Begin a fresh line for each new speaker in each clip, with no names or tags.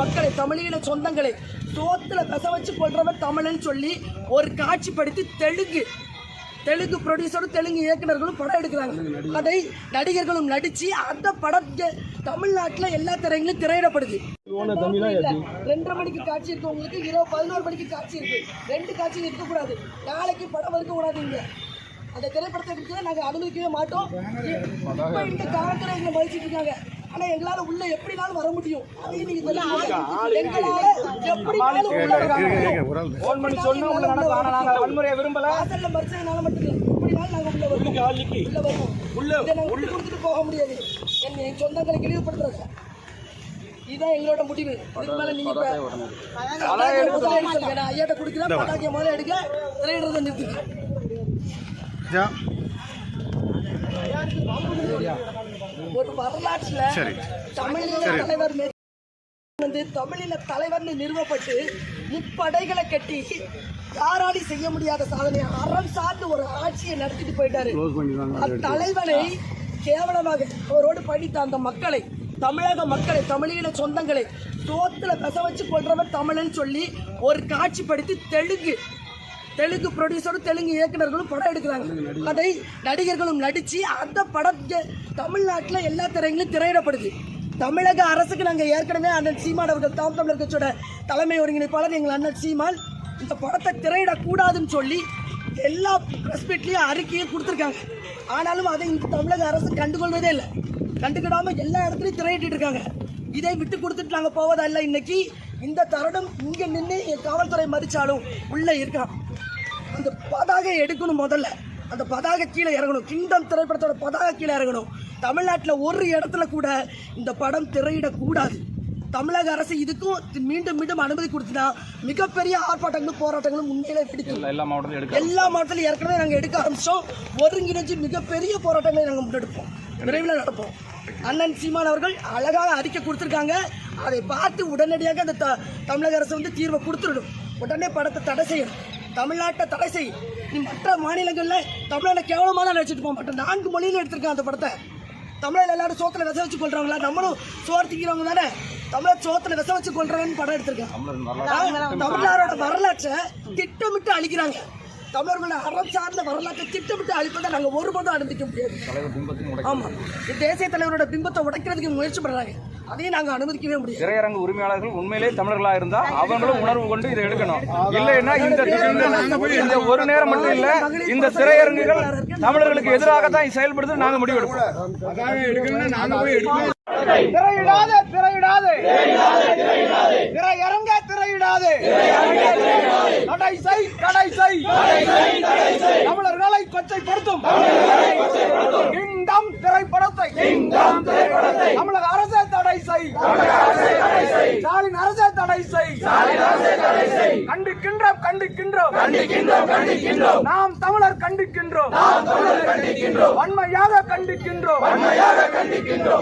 மக்களை தமிழீழ சொந்தங்களை சோத்துல பெச வச்சு கொள்றவன் தமிழன் சொல்லி ஒரு காட்சிப்படுத்தி தெலுங்கு தெலுங்கு ப்ரொடியூசரும் தெலுங்கு இயக்குனர்களும் படம் எடுக்கிறாங்க. அதை நடிகர்களும் நடிச்சு அந்த படம் இங்க தமிழ்நாட்டுல எல்லா திரைகளும் திரையிடப்படுது. ரெண்டரை மணிக்கு காட்சி இருக்கு உங்களுக்கு இரவு பதினோரு மணிக்கு காட்சி இருக்கு. ரெண்டு காட்சியும் இருக்கக்கூடாது. நாளைக்கு படம் இருக்கக்கூடாது இங்க. அந்த திரைப்படத்தை எடுத்து நாங்க அனுமதிக்கவே மாட்டோம். இப்ப இந்த காலத்துல எங்களை மதிச்சிட்டு இருக்காங்க. ஆனா எங்களால உள்ள எப்படினாலும் வர முடியும். உள்ள வர முடியும்.
ஃபோன் பண்ணி சொன்னா உங்களை நடக்கும் நாங்க வன்முறையை விரும்பல
வாசல்ல மறிச்சதுனால மட்டும் இல்லை. எப்படினாலும் நாங்க உள்ள வருவோம். உள்ள வருவோம். இதை நாங்க விட்டு கொடுத்துட்டு போக முடியாது. என் என் சொந்தங்களை இழிவுபடுத்துறது. இதுதான் எங்களோட முடிவு. இதுக்கு மேல நீங்க ஐயாட்ட குடுக்கிறேன். பதாகையை முதல்ல எடுக்க திரையிடுறதை நிறுத்துங்க. ஒரு வரலாற்றுல தமிழீழ தலைவர் வந்து தமிழின தலைவர்னு நிறுவப்பட்டு முப்படைகளை கட்டி யாராடி செய்ய முடியாத சாதனை அறம் சார்ந்து ஒரு ஆட்சியை நடத்திட்டு போயிட்டாரு. அத்தலைவனை கேவலமாக அவரோடு படித்த அந்த மக்களை தமிழக மக்களை தமிழீழ சொந்தங்களை சோத்துல பெச வச்சு கொள்றவன் தமிழன் சொல்லி ஒரு காட்சிப்படுத்தி தெலுங்கு தெலுங்கு ப்ரொடியூசரும் தெலுங்கு இயக்குனர்களும் படம் எடுக்கிறாங்க. அதை நடிகர்களும் நடித்து அந்த படம் தமிழ்நாட்டில் எல்லா திரைகளும் திரையிடப்படுது. தமிழக அரசுக்கு நாங்கள் ஏற்கனவே அண்ணன் சீமான் அவர்கள் தாம் தமிழர் கட்சியோட தலைமை ஒருங்கிணைப்பாளர் எங்கள் அண்ணன் சீமான் இந்த படத்தை திரையிடக்கூடாதுன்னு சொல்லி எல்லா ப்ரெஸ் மீட்லேயும் அறிக்கையும் கொடுத்துருக்காங்க. ஆனாலும் அதை இந்த தமிழக அரசு கண்டுகொள்வதே இல்லை. கண்டுக்கிடாம எல்லா இடத்துலையும் திரையிட்டு இருக்காங்க. இதை விட்டு கொடுத்துட்டு நாங்கள் போவதா இல்லை இன்னைக்கு இந்த தருணம் இங்கே நின்று காவல்துறை மதித்தாலும் உள்ளே இருக்கான். அந்த பதாகை எடுக்கணும் முதல்ல. அந்த பதாகை கீழே இறங்கணும். கிங்டம் திரைப்படத்தோட பதாகை கீழே இறங்கணும். தமிழ்நாட்டில் ஒரு இடத்துல கூட இந்த படம் திரையிடக்கூடாது. தமிழக அரசு இதுக்கும் மீண்டும் மீண்டும் அனுமதி கொடுத்தா மிகப்பெரிய ஆர்ப்பாட்டங்களும் போராட்டங்களும் உண்மையிலே பிடிக்கும்.
எல்லா மாவட்டத்திலும்
எல்லா மாவட்டத்திலும் ஏற்கனவே நாங்கள் எடுக்க ஆரம்பிச்சோம். ஒருங்கிணைஞ்சு மிகப்பெரிய போராட்டங்களை நாங்கள் முன்னெடுப்போம். விரைவில் நடப்போம். அண்ணன் சீமான் அவர்கள் அழகாக அறிக்கை கொடுத்துருக்காங்க. அதை பார்த்து உடனடியாக அந்த தமிழக அரசு வந்து தீர்வை கொடுத்துடணும். உடனே படத்தை தடை செய்யணும். தமிழ்நாட்டை தடை செய். நீ மற்ற மாநிலங்களில் தமிழ்நாட்டை கேவலமாக தான் நடிச்சிட்டு போக மாட்டோம் நான்கு மொழியில் எடுத்திருக்கான் அந்த படத்தை. தமிழில் எல்லாரும் சோத்துல விச வச்சு கொள்றாங்களா நம்மளும் சோறு திங்கிறவங்க தானே. தமிழர் சோத்துல விச வச்சு கொள்றவன்னு படம் எடுத்திருக்கேன். தமிழரோட வரலாற்றை திட்டமிட்டு அழிக்கிறாங்க. தமிழர்களோட அறம் சார்ந்த வரலாற்றை திட்டமிட்டு அழிப்பதை நாங்க ஒருபோதும் அனுமதிக்க முடியாது. ஆமா. இந்த தேசிய தலைவரோட பிம்பத்தை உடைக்கிறதுக்கு முயற்சி பண்றாங்க. அதையும் நாங்க அனுமதிக்கவே முடியாது.
திரையரங்கு உரிமையாளர்கள் உண்மையிலே தமிழர்களா இருந்தா அவங்களும் உணர்வு கொண்டு இதை எடுக்கணும். இல்லைன்னா இந்த இந்த- ஒரு நேரம் மட்டும் இல்ல இந்த திரையரங்குகள் தமிழர்களுக்கு எதிராக தான் செயல்படுது நாங்க முடிவெடுப்போம். திரையிடாதே திரையிடாதே. திரையரங்க திரையிடாதே. கடை செய் கடை செய் தமிழர்களை கொச்சைப்படுத்தும் கிங்டம் திரைப்படத்தை தமிழக அரசே தடை செய் ஸ்டாலின் அரசே தடை செய் கண்டிக்கின்றோம் கண்டிக்கின்றோம். கண்டிக்கின்றோம் நாம் தமிழர் கண்டிக்கின்றோம். வன்மையாக கண்டிக்கின்றோம்.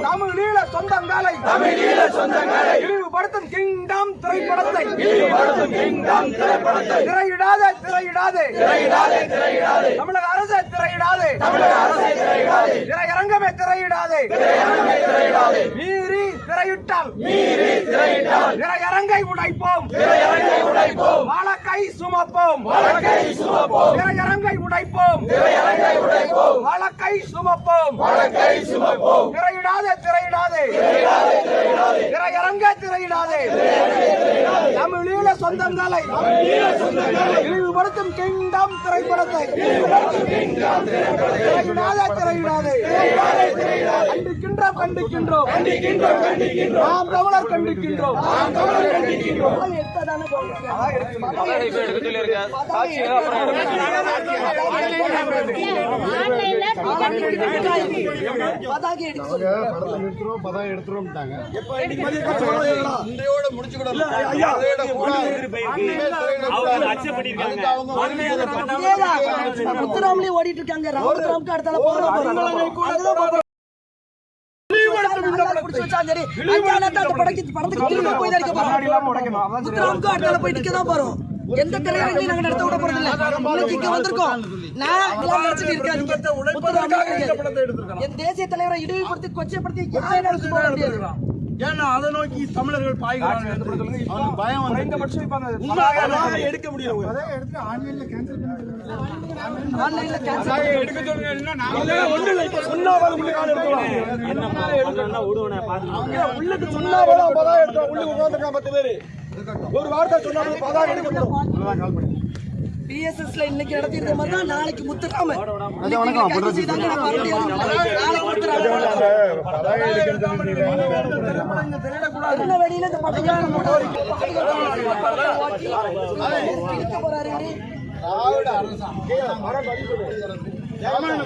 தமிழீழ சொந்தங்களை தமிழீழ சொந்தங்களை இழிவுபடுத்தும் கிங்டம் திரைப்படத்தை. இழிவுபடுத்தும் கிங்டம் திரைப்படத்தை திரையிடாதே திரையிடாதே. திரையிடாதே திரையிடாதே தமிழக அரசு திரையிடாதே. தமிழக அரசு திரையிடாதே திரையரங்கமே திரையிடாதே. திரையரங்கமே திரையிடாதே மீறி திரையிட்டால். மீறி திரையரங்கை உடைப்போம். திரையரங்கை உடைப்போம். வழக்கை சுமப்போம். வழக்கை சுமப்போம். திரையரங்கை உடைப்போம். திரையரங்கை உடைப்போம். வழக்கை சுமப்போம். வழக்கை சுமப்போம். திரையிடாதே திரையிடாதே. திரையிடாதே திரையிடாதே. திரையரங்க திரையிடாதே. சொந்தங்களை இழிவுபடுத்தும் கிங்டம் திரைப்படத்தை. திரையிடாதே திரையிடாதே. கண்டிக்கின்றோம் கண்டிக்கின்றோம். கண்டிக்கின்றோம் நாம் தமிழர் கண்டிக்கின்றோம். நாம் தமிழர் கண்டிக்கின்றோம்
பதாகை போடுறீங்க. பதாகை எடுக்க சொல்லுங்க. முத்துராமலே ஓடிட்டு இருக்காங்க ராமராமுக்கு அடுத்தால போறோம் அதுதான் போறோம். நல்லா புடிச்சு வச்சா சரி. அஞ்சாவது அந்த படத்துக்கு படத்துக்கு திரும்ப போய் தான் இருக்க போறோம். முத்துராமுக்கு அடுத்தால போய் நிக்க தான் போறோம். எந்த திரையரங்கையும் நாங்க நடத்த விட போறது இல்ல. இன்னைக்கு இங்க வந்திருக்கோம். நான் நினைச்சிட்டு கிடையாது. என் தேசிய தலைவரை இழிவுபடுத்தி கொச்சைப்படுத்தி யாரும் போக முடியாது
ஏன்னா அதை நோக்கி தமிழர்கள் பாய்கிறாங்க அவனுக்கு பயம் வந்து
குறைந்தபட்சம்
எடுக்க முடியும்
ஆன்லைன்ல கேன்சல்
உள்ளுக்கு உட்காந்துருக்கான் பத்து பேரு. ஒரு வார்த்தை சொன்னா போதும் அப்பதான் எடுக்க முடியும்
பிஎஸ்எஸ்ல இன்னைக்கு நடத்திருந்த மாதிரி தான் நாளைக்கு முத்துராம திருநெல்வேலியில இந்த இருக்க போறாரு.
திராவிட அரசாங்கம். ஜெர்மனில